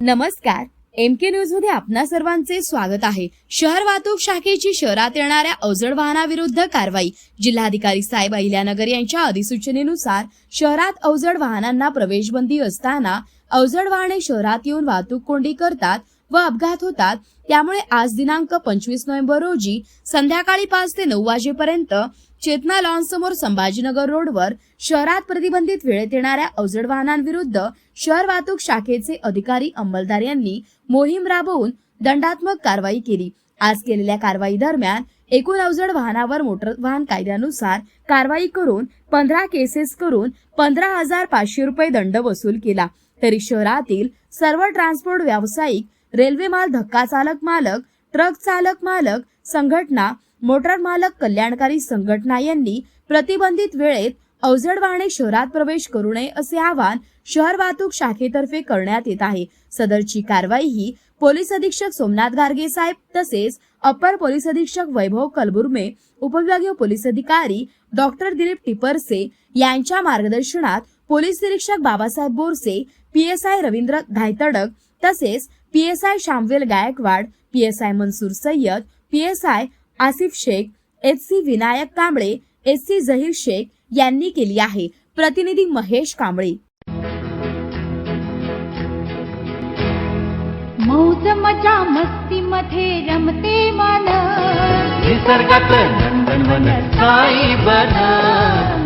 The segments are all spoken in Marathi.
नमस्कार. एम के न्यूजमध्ये आपणा सर्वांचे स्वागत आहे. शहर वाहतूक शाखेची शहरात येणाऱ्या अवजड वाहनाविरुद्ध कारवाई. जिल्हाधिकारी साहेब अहिल्यानगर यांच्या अधिसूचनेनुसार शहरात अवजड वाहनांना प्रवेशबंदी असताना अवजड वाहने शहरात येऊन वाहतूक कोंडी करतात. व अपघात होतात. त्यामुळे आज दिनांक पंचवीस नोव्हेंबर रोजी संध्याकाळी पाच ते नऊ वाजेपर्यंत चेतना लॉन समोर संभाजीनगर रोडवर शहरात प्रतिबंधित वेळेत येणाऱ्या अवजड वाहनांविरुद्ध शहर वाहतूक शाखेचे अधिकारी अंमलदार यांनी मोहीम राबवून दंडात्मक कारवाई केली. आज केलेल्या कारवाई दरम्यान एकूण अवजड वाहनावर मोटर वाहन कायद्यानुसार कारवाई करून पंधरा केसेस करून पंधरा हजार पाचशे रुपये दंड वसूल केला. तरी शहरातील सर्व ट्रान्सपोर्ट व्यावसायिक रेल्वे माल धक्का चालक मालक ट्रक चालक मालक संघटना मोटार मालक कल्याणकारी संघटना यांनी प्रतिबंधित वेळेत अवजड वाहने शहरात प्रवेश करू नये असे आवाहन शहर वाहतूक शाखेतर्फे करण्यात येत आहे. सदरची कारवाई ही पोलीस अधीक्षक सोमनाथ गार्गे साहेब तसेच अप्पर पोलीस अधीक्षक वैभव कलबुर्मे उपविभागीय पोलीस अधिकारी डॉक्टर दिलीप टिपरसे यांच्या मार्गदर्शनात पोलीस निरीक्षक बाबासाहेब बोरसे पीएसआय रवींद्र धायतडक तसेच PSI Shamvel Gaikwad PSI Mansoor Sayyad PSI Asif Shaikh H C Vinayak Kamble S C Zaheer Shaikh यांनी केली आहे. प्रतिनिधी महेश कांबळे. मौज मजा मस्ती मध्ये रमते मन. निसर्गात नंदनवन साई बन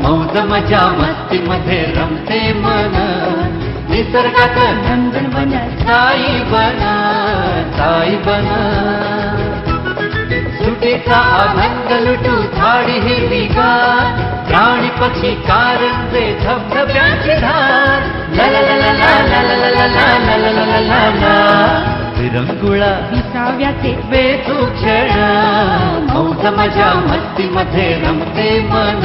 मौज मजा मस्ती मध्ये रमते मन. निसर्गात नंदनवन साई बन साई बन सुटीचा आनंद लुटू झाडी हिरवीगार प्राणी पक्षी कारंजे धबधब्याची धार ला ला ला ला ला ला ला ला ला ला ला ला ला ला ला विरंगुळा विसाव्याचे बेतू क्षण मौज मजा मस्ती मध्ये रमते मन